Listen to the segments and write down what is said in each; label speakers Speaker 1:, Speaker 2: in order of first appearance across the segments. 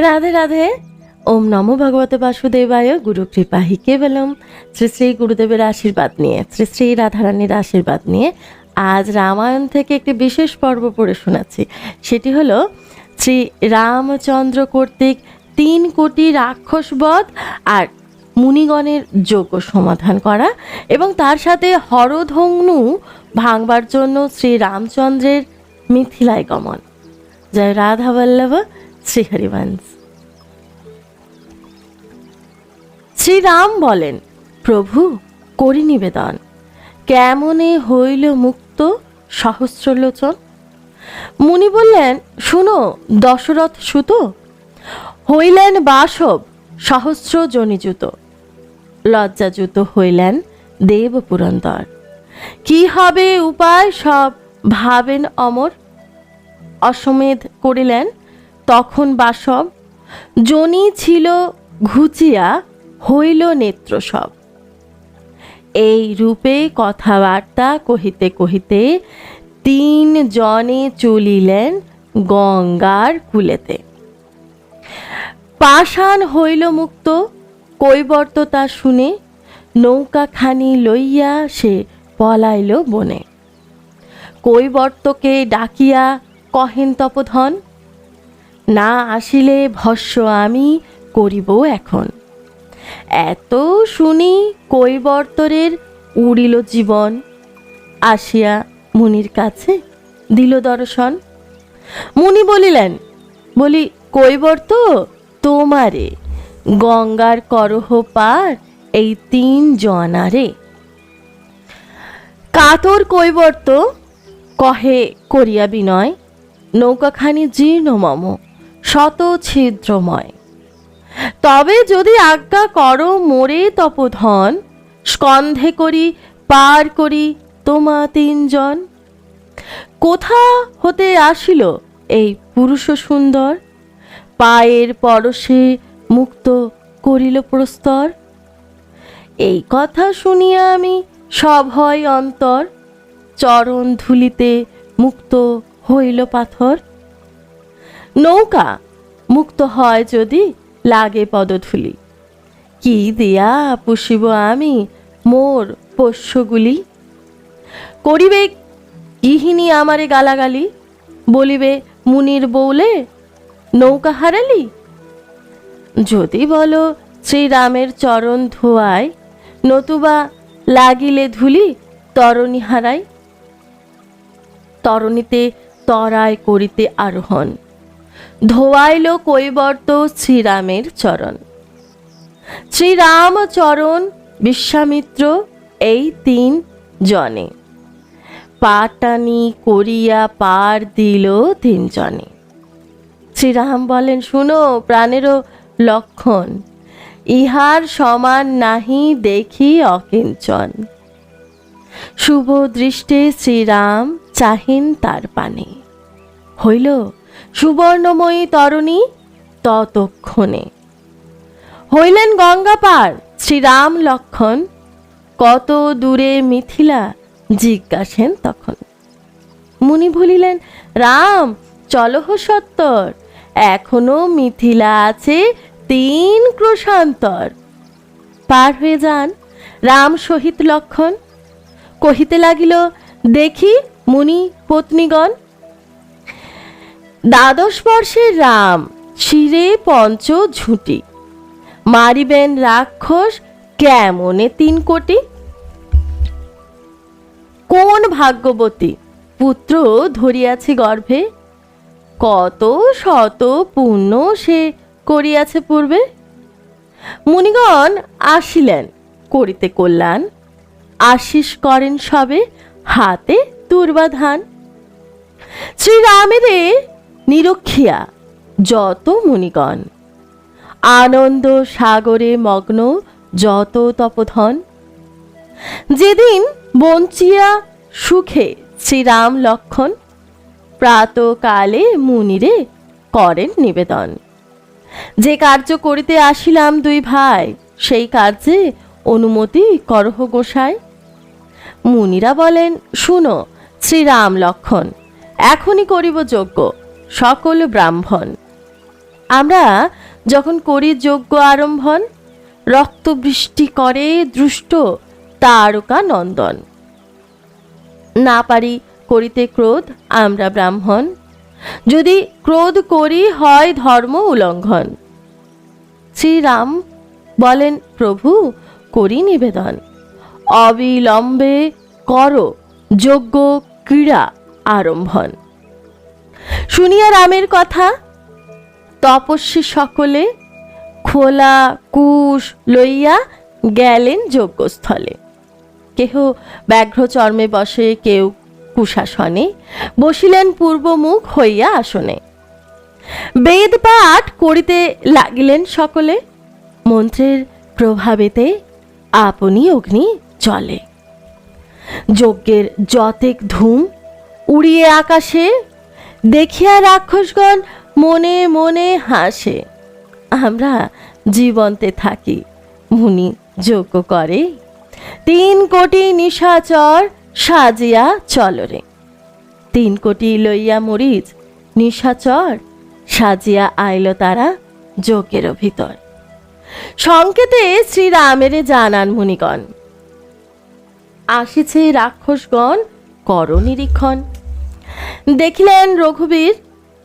Speaker 1: রাধে রাধে। ওম নম ভগবতে বাসুদেবায়, গুরু কৃপাহি কেবলম। শ্রী শ্রী গুরুদেবের আশীর্বাদ নিয়ে, শ্রী শ্রী রাধারানীর আশীর্বাদ নিয়ে আজ রামায়ণ থেকে একটি বিশেষ পর্ব পড়ে শোনাচ্ছি। সেটি হলো, শ্রী রামচন্দ্র কর্তৃক তিন কোটি রাক্ষসবধ আর মুনিগণের যোগ্য সমাধান করা এবং তার সাথে হরধন্যু ভাঙবার জন্য শ্রী রামচন্দ্রের মিথিলায় গমন। জয় রাধা বল্লভ শ্রী হরিবংশ শ্রীরাম বলেন, প্রভু, করি নিবেদন। কেমনে হইল মুক্ত সহস্রলোচন? মুনি বললেন, শুনো, দশরথ সুত, হইলেন বাসব সহস্র জনিযুত লজ্জাযুত হইলেন দেব পুরন্দর। কি হবে উপায় সব ভাবেন অমর? অশ্বমেধ করিলেন তখন বাসব জনি ছিল ঘুচিয়া হইল নেত্র সব। এই রূপে কথাবার্তা কহিতে কহিতে তিন জনে চলিলেন গঙ্গার কুলেতে। পাষাণ হইল মুক্ত কৈবর্ত তা শুনে নৌকাখানি লইয়া সে পলাইল বনে। কৈবর্তকে ডাকিয়া কহেন তপধন না আসিলে ভস্য আমি করিব এখন। এত শুনি কৈবর্তরের উড়িল জীবন। আসিয়া মুনির কাছে দিল দর্শন। মুনি বলিলেন, বলি, কৈবর্ত, তোমারে গঙ্গার করহ পার এই তিন জনারে কাতর কৈবর্ত, কহে করিয়া বিনয়, নৌকাখানি জীর্ণ মম। শত ছিদ্রময় তবে যদি আজ্ঞা করো মোরে তপধন, স্কন্ধে করি, পার করি তোমা তিনজন। কোথা হতে আসিল এই পুরুষ সুন্দর? পায়ের পরশে মুক্ত করিল প্রস্তর। এই কথা শুনিয়া আমি সভয় অন্তর, চরণ ধুলিতে মুক্ত হইল পাথর। নৌকা মুক্ত হয় যদি লাগে পদধূলি। কি দিয়া পুষিব আমি মোর পোষ্যগুলি? করিবে গৃহিণী আমারে গালাগালি, বলিবে, মুনির বৌলে নৌকা হারালি? যদি বলো, শ্রীরামের চরণ ধোয়ায়, নতুবা লাগিলে ধুলি তরণী হারাই তরণীতে তরায় করিতে আরোহণ। ধোয়াইল কৈবর্ত শ্রীরামের চরণ। শ্রীরাম চরণ বিশ্বামিত্র এই তিন জনে। পাটানি করিয়া পার দিল তিনজনে। শ্রীরাম বলেন, শুনো, প্রাণেরও লক্ষণ। ইহার সমান নাহি দেখি অকিঞ্চন। শুভ দৃষ্টে শ্রীরাম চাহিন তার পানে। হইল সুবর্ণময়ী তরণী ততক্ষণে। হইলেন গঙ্গা পার শ্রীরাম লক্ষণ, কত দূরে মিথিলা জিজ্ঞাসেন তখন। মুনি ভুলিলেন রাম, চলহ সত্তর, এখনও মিথিলা আছে তিন ক্রোশান্তর। পার হয়ে যান রাম সহিত লক্ষণ। কহিতে লাগিল, দেখি মুনি পত্নীগণ দ্বাদশ বর্ষের রাম, শিরে পঞ্চ ঝুঁটি। মারিবেন রাক্ষস, কেমনে তিন কোটি? কোন ভাগ্যবতী পুত্র ধরিয়াছে গর্ভে? কত শত পুণ্য সে করিয়াছে পূর্বে? মুনিগণ আসিলেন, করিতে কল্যাণ। আশিস করেন সবে, হাতে দুর্বাধান। শ্রীরামেরে নিরক্ষিয়া, যত মুনিগণ। আনন্দ সাগরে মগ্ন, যত তপধন। যেদিন বঞ্চিয়া সুখে শ্রীরাম লক্ষণ, প্রাতকালে মুনিরে করেন নিবেদন। যে কার্য করিতে আসিলাম দুই ভাই, সেই কার্যে অনুমতি করহ গোসাই। মুনিরা বলেন, শুনো, শ্রীরাম লক্ষণ, এখনই করিব যজ্ঞ। সকল ব্রাহ্মণ। আমরা যখন করি যজ্ঞ আরম্ভন, রক্তবৃষ্টি করে দৃষ্ট তারকা নন্দন। না পারি করিতে ক্রোধ, আমরা ব্রাহ্মণ। যদি ক্রোধ করি হয় ধর্ম উল্লঙ্ঘন শ্রীরাম বলেন, প্রভু, করি নিবেদন। অবিলম্বে কর যজ্ঞ, ক্রীড়া আরম্ভন। শুনিয়া রামের কথা, তপস্বী সকলে খোলা কুশ লইয়া গেলেন যজ্ঞস্থলে। কেহ ব্যাঘ্র চর্মে বসে, কেউ কুশাসনে, বসিলেন পূর্বমুখ হইয়া আসনে। বেদ পাঠ করিতে লাগিলেন সকলে, মন্ত্রের প্রভাবেতে আপনি অগ্নি চলে যজ্ঞের যতেক ধূম উড়িয়ে আকাশে দেখিয়া রাক্ষসগণ মনে মনে হাসে। আমরা জীবন্তে থাকি, মুনি যজ্ঞ করে। তিন কোটি নিশাচর সাজিয়া চলরে তিন কোটি লইয়া মরিচ, নিশাচর সাজিয়া আইল তারা যজ্ঞের ভিতর। সংকেতে শ্রীরামের জানান মুনিগণ, আসিছে রাক্ষসগণ কর নিরীক্ষণ দেখিলেন রঘুবীর,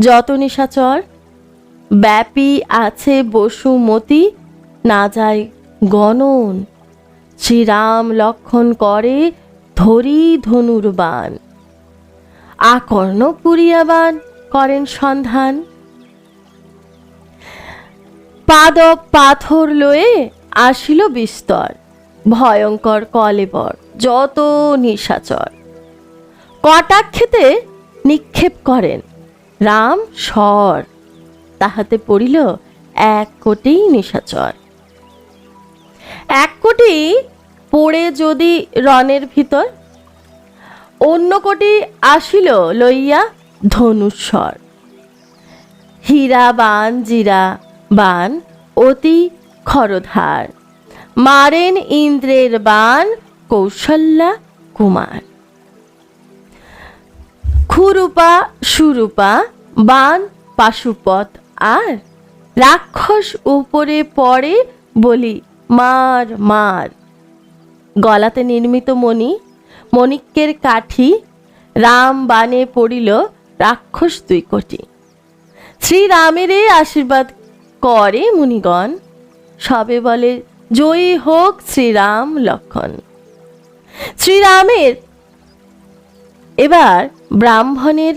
Speaker 1: যত নিশাচর, ব্যাপী আছে বসুমতি না যায় গণন। শ্রীরাম লক্ষণ করে ধরি ধনুর বান আকর্ণ পুরিয়াবান করেন সন্ধান। পাদব পাথর লয়ে আসিল বিস্তর, ভয়ঙ্কর কলেবর, যত নিশাচর। কটাক্ষেতে নিক্ষেপ করেন। রাম স্বর। তাহাতে পড়িল এক কোটি নিশাচর। এক কোটি পড়ে যদি রনের ভিতর, অন্য কোটি আসিল লইয়া ধনুস্বর হীরা বান, জিরা বান, অতি খরধার। মারেন ইন্দ্রের বান, কৌশল্যা কুমার। খুরুপা সুরূপা, বান, পাশুপথ আর রাক্ষস উপরে পড়ে বলি, মার মার। গলাতে নির্মিত মণি, মণিক্যের কাঠি, রাম বানে পড়িল রাক্ষস দুই কোটি। শ্রীরামেরই আশীর্বাদ করে মুনিগণ, সবে বলে, জয়ী হোক শ্রীরাম লক্ষণ। শ্রীরামের এবার ব্রাহ্মণের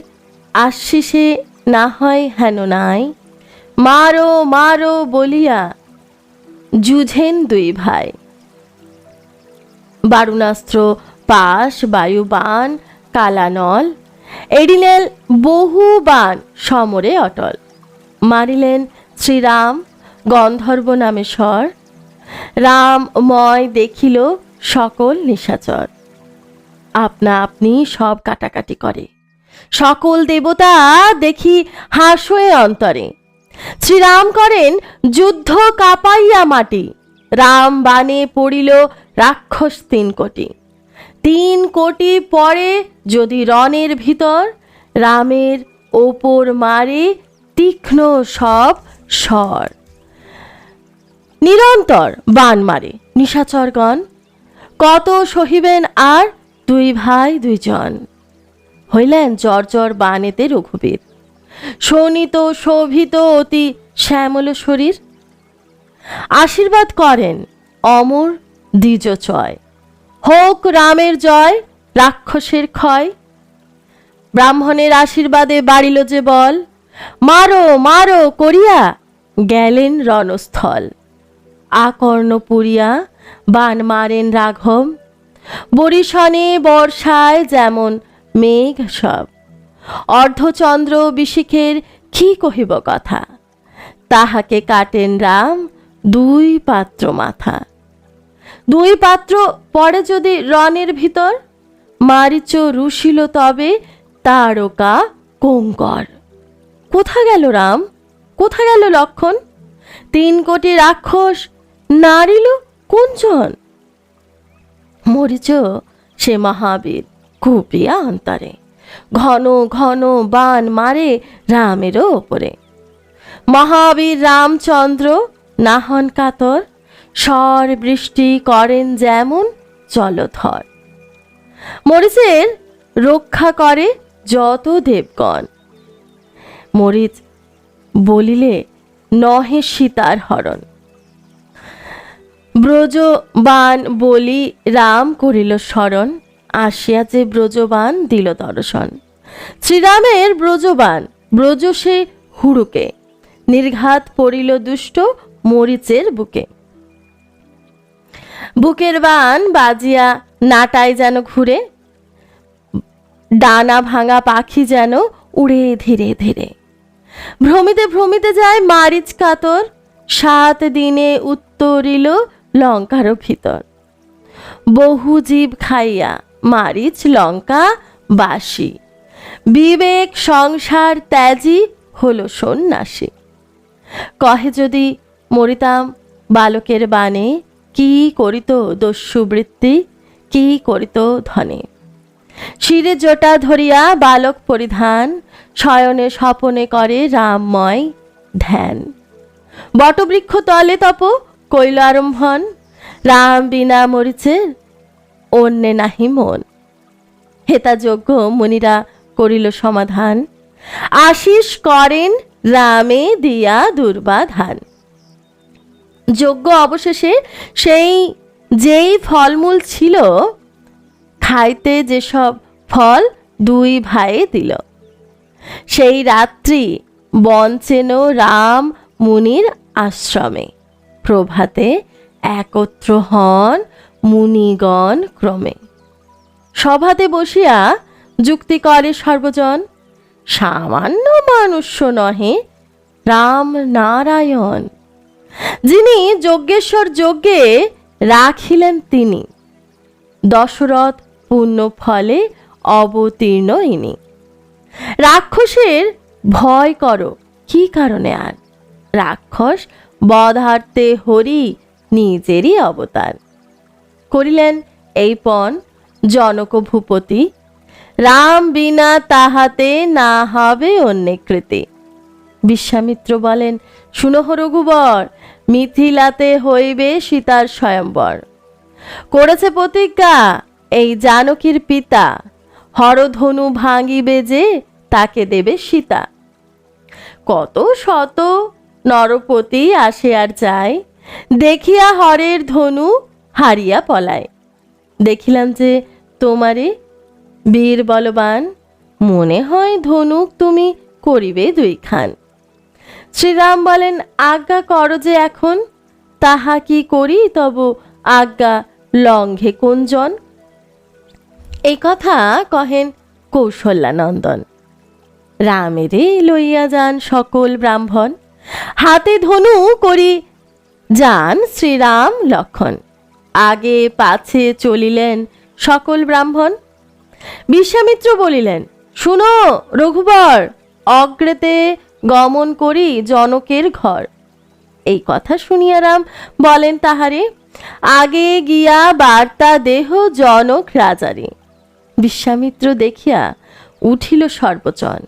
Speaker 1: আশিসে না হয় হেন নাই। মারো মারো বলিয়া যুঝেন দুই ভাই। বারুণাস্ত্র, পাশ, বায়ুবান, কালানল, এড়িলেন বহু বান সমরে অটল। মারিলেন শ্রীরাম, গন্ধর্ব নামে স্বর। রামময় দেখিল সকল নিশাচর। আপনা আপনি সব কাটাকাটি করে। সকল দেবতা দেখি হাস হয়ে অন্তরে। শ্রীরাম করেন, যুদ্ধ কাঁপাইয়া মাটি। রাম বানে পড়িল রাক্ষস তিন কোটি। তিন কোটি পরে যদি রণের ভিতর, রামের ওপর মারে তীক্ষ্ণ সব স্বর। নিরন্তর বান মারে, নিশাচরগণ। কত সহিবেন আর দুই ভাই দুইজন হইলেন জ্বর বানেতে রঘুবীর। শোণিত, শোভিত অতি শ্যামল শরীর। আশীর্বাদ করেন অমর দ্বিজ চয় হোক রামের জয়, রাক্ষসের ক্ষয়। ব্রাহ্মণের আশীর্বাদে বাড়িল যে বল। মারো মারো করিয়া গেলেন রণস্থল। আকর্ণ পুরিয়া বান মারেন রাঘব। বরিশনে বর্ষায় যেমন মেঘ সব। অর্ধচন্দ্র বিশিখের কি কহিব কথা? তাহাকে কাটেন রাম দুই পাত্র মাথা। দুই পাত্র পরে যদি রনের ভিতর? মারিচ রুশিল তবে তারকা কঙ্কর। কোথা গেল রাম? কোথা গেল লক্ষণ? তিন কোটি রাক্ষস নারিল কুঞ্চন মরিচ সে মহাবীর কুপিয়া অন্তরে। ঘন ঘন বান মারে রামেরও ওপরে। মহাবীর রামচন্দ্র, নাহন কাতর স্বর বৃষ্টি করেন যেমন জলধর। মরিচের রক্ষা করে যত দেবগণ। মরিচ বলিলে নহে সীতার হরণ। ব্রজবান বলি রাম করিল স্মরণ আসিয়া যে ব্রজবান দিল দর্শন। শ্রীরামের ব্রজবান, ব্রজ সে হুড়ুকে, নির্ঘাত পড়িল দুষ্ট মরিচের বুকে। বুকের বান বাজিয়া নাটায় যেন ঘুরে, ডানা ভাঙা পাখি যেন উড়ে ধীরে ধীরে। ভ্রমিতে ভ্রমিতে যায় মারিচ কাতর, সাত দিনে উত্তরিল লঙ্কার ভিতর। বহু জীব খাইয়া মারিচ, লঙ্কা বাসি বিবেক, সংসার, ত্যাজি হলো সন্ন্যাসী। কহে যদি, মরিতাম, বালকের বানে কি করিত দস্যুবৃত্তি, কি করিত ধনে? শিরে জটা ধরিয়া বালক পরিধান, শয়নে স্বপনে করে রামময় ধ্যান। বটবৃক্ষ তলে তপ কৈল আরম্ভন রাম বিনা মরিচের অন্যে নাহি মন। হেতা যোগ্য মুনিরা করিল সমাধান। আশিস করেন রামে দিয়া দুর্বাধান যজ্ঞ অবশেষে সেই যেই ফলমূল ছিল, খাইতে যেসব ফল দুই ভাইয়ে দিল। সেই রাত্রি বঞ্চেন রাম মুনির আশ্রমে। প্রভাতে একত্র হন মুনিগণ ক্রমে। সভাতে বসিয়া যুক্তি করে সর্বজন, সামান্য মানুষ্য নহে, রাম নারায়ণ। যিনি যজ্ঞেশ্বর যজ্ঞে রাখিলেন তিনি, দশরথ পুণ্য ফলে অবতীর্ণ ইনি। রাক্ষসের ভয় করো, কি কারণে আর? রাক্ষস বধার্তে হরি নিজেরই অবতার। করিলেন এই পণ জনক ভূপতি, রাম বিনা তাহাতে না হবে অন্যকৃতি বিশ্বামিত্র বলেন, শুনহ রঘুবর, মিথিলাতে হইবে সীতার স্বয়ম্বর। করেছে প্রতিজ্ঞা এই জানকীর পিতা, হরধনু ভাঙিবে যে তাকে দেবে সীতা। কত শত নরপতি আসে আর যায়। দেখিয়া হরের ধনু হারিয়া পলায়। দেখিলাম যে তোমারে বীর বলবান, মনে হয় ধনুক তুমি করিবে দুই খান শ্রীরাম বলেন, আজ্ঞা করো যে এখন, তাহা কি করি? তব আজ্ঞা লঙ্ঘে কোনজন এই কথা কহেন কৌশল্যানন্দন। রামেরে লইয়া যান সকল ব্রাহ্মণ। হাতে ধনু করি। যান শ্রীরাম লক্ষণ। আগে পাছে চলিলেন সকল ব্রাহ্মণ। বিশ্বামিত্র বলিলেন, শুনো রঘুবর, অগ্রেতে গমন করি জনকের ঘর। এই কথা শুনিয়া রাম বলেন তাহারে, আগে গিয়া বার্তা দেহ জনক রাজারে। বিশ্বামিত্র দেখিয়া উঠিল সর্বচন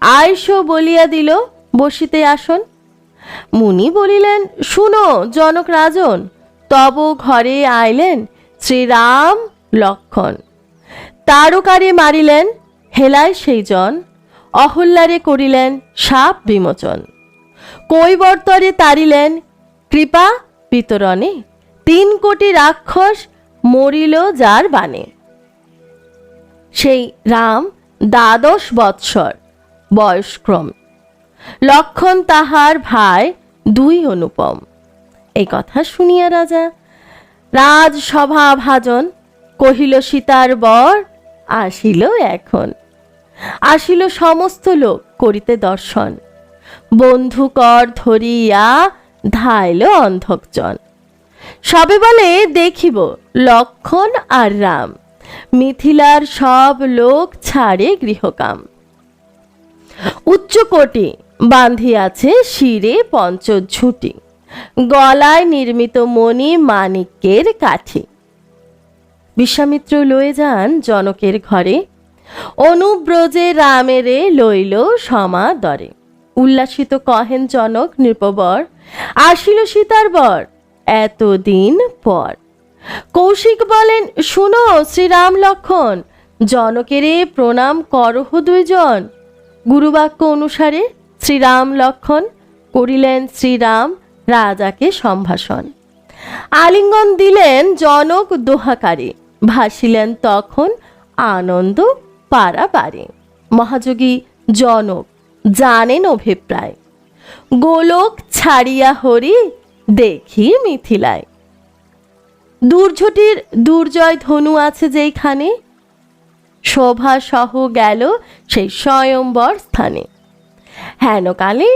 Speaker 1: আয়স বলিয়া দিল, বসিতে আসন। মুনি বলিলেন, শুনো, জনক রাজন, তব ঘরে আইলেন শ্রীরাম লক্ষণ। তারকারে মারিলেন হেলায় সেই জন অহল্যারে করিলেন সাপ বিমোচন। কৈবর্তরে তারিলেন কৃপা বিতরণে, তিন কোটি রাক্ষস মরিল যার বানে সেই রাম দ্বাদশ বৎসর বয়স্ক্রম। লক্ষণ তাহার ভাই দুই অনুপম। এই কথা শুনিয়া রাজা রাজসভা ভাজন কহিল, সীতার বর আসিল এখন। আসিল সমস্ত লোক করিতে দর্শন। বন্ধুকর ধরিয়া ধাইল অন্ধকজন। সবে বলে দেখিব, লক্ষণ আর রাম। মিথিলার সব লোক ছাড়ে গৃহকাম। উচ্চকোটি বাঁধিয়াছে শিরে পঞ্চঝুটি, গলায় নির্মিত মণি মানিক্যের কাঠি। বিশ্বামিত্র লয়ে যান জনকের ঘরে, অনুব্রজে রামেরে লইল সমাদরে। উল্লাসিত কহেন জনক নৃপবর, আসিল সীতার বর এতদিন পর। কৌশিক বলেন, শুনো শ্রীরাম লক্ষণ, জনকেরে প্রণাম করহ দুইজন। গুরুবাক্য অনুসারে শ্রীরাম লক্ষণ করিলেন শ্রীরাম রাজাকে সম্ভাষণ। আলিঙ্গন দিলেন জনক দোহাকারে, ভাসিলেন তখন আনন্দ পারাবারে মহাযোগী, জনক, জানেন অভিপ্রায়। গোলক ছাড়িয়া হরি দেখি মিথিলায়। দুর্ঝটির দুর্জয় ধনু আছে যেইখানে। শোভা সহ গেল সেই স্বয়ম্বর স্থানে। হেনকালে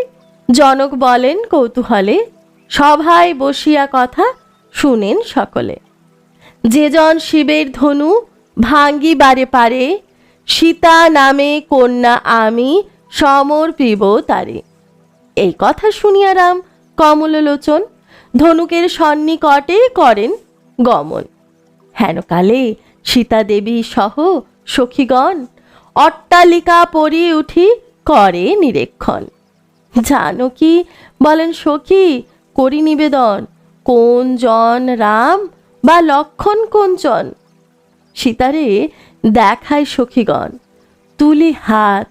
Speaker 1: জনক বলেন কৌতূহলে, সভায় বসিয়া কথা শুনেন সকলে। যেজন শিবের ধনু ভাঙ্গিবারে পারে, সীতা নামে কন্যা আমি সমর্পিব তারে। এই কথা শুনিয়া রাম কমললোচন ধনুকের সন্নিকটে করেন গমন। হেনকালে সীতা দেবী সহ সখীগণ অট্টালিকা পরি উঠি করে নিরীক্ষণ। জানো কি? বলেন সখী, করি নিবেদন। কোন জন রাম বা লক্ষণ কোনজন? সীতারে দেখায় সখীগণ, তুলি হাত,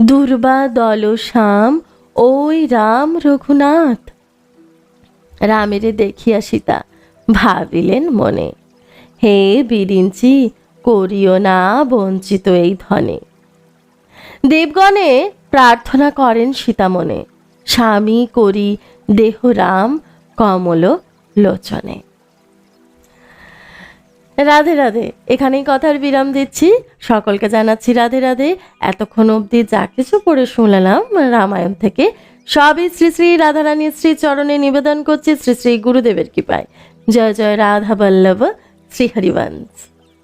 Speaker 1: দুর্বা দল শ্যাম ওই রাম রঘুনাথ। রামেরে দেখিয়া সীতা ভাবিলেন মনে, হে বিরিঞ্চি, করিও না বঞ্চিত এই ধনে। দেবগণে প্রার্থনা করেন সীতামনে স্বামী করি দেহ রাম, কমল লোচনে। রাধে রাধে, এখানেই কথার বিরাম দিচ্ছি। সকলকে জানাচ্ছি রাধে রাধে। এতক্ষণ অবধি যা কিছু পড়ে শুনলাম রামায়ণ থেকে, সবই শ্রী শ্রী রাধারানীর শ্রী চরণে নিবেদন করছি শ্রী শ্রী গুরুদেবের কৃপায়। জয় জয় রাধা বল্লভ শ্রী হরিবংশ